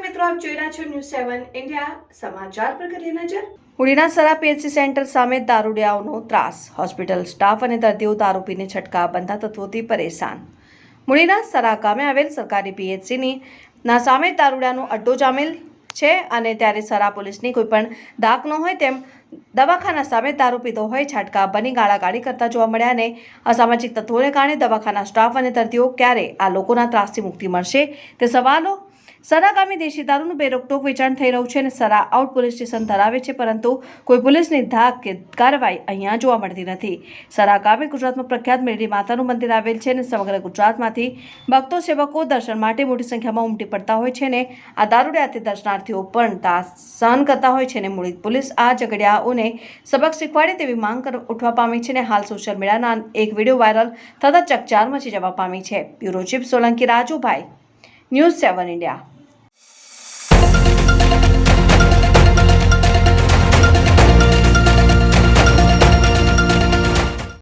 રહ્યા છો news seven India સમાચાર પર કરીએ નજર. ઉડીના સરા પીએચસી સેન્ટર સામે દારૂડિયાઓનો ત્રાસ. હોસ્પિટલ સ્ટાફ અને દર્દીઓ દારૂ પીને છટકા બંધા તત્વોથી પરેશાન. મૂળીના સરા ગામે આવેલ સરકારી પીએચસીની ના સામે દારૂડિયાનો અડ્ડો જામેલ છે અને ત્યારે સરા પોલીસની કોઈ પણ દાગ ન હોય તેમ દવાખાના સામે દારૂ પીધો હોય છાટકા બની ગાળાગાળી કરતા જોવા મળ્યા અને અસામાજિક તત્વોને કારણે દવાખાના સ્ટાફ અને દર્દીઓ ક્યારે આ લોકોના ત્રાસથી મુક્તિ મળશે તે સવાલો સરા ગામે દેશી દારૂનું બેરોકટોક વેચાણ થઈ રહ્યું છે અને સરા આઉટ પોલીસ સ્ટેશન ધરાવે છે, પરંતુ કોઈ પોલીસની ધાક કે કાર્યવાહી અહીંયા જોવા મળતી નથી. સરા ગામે ગુજરાતમાં પ્રખ્યાત મેરડી માતાનું મંદિર આવેલ છે અને સમગ્ર ગુજરાતમાંથી ભક્તો સેવકો દર્શન માટે મોટી સંખ્યામાં ઉમટી પડતા હોય છે અને આ દારૂડિયાથી દર્શનાર્થીઓ પણ સહન કરતા હોય છે અને મૂળી પોલીસ આ ઝઘડિયાઓને સબક શીખવાડે તેવી માંગ ઉઠવા પામી છે અને હાલ સોશિયલ મીડિયાના એક વીડિયો વાયરલ થતાં ચકચાર મચી જવા પામી છે. Bureau chief Solanki Rajubhai, news seven India.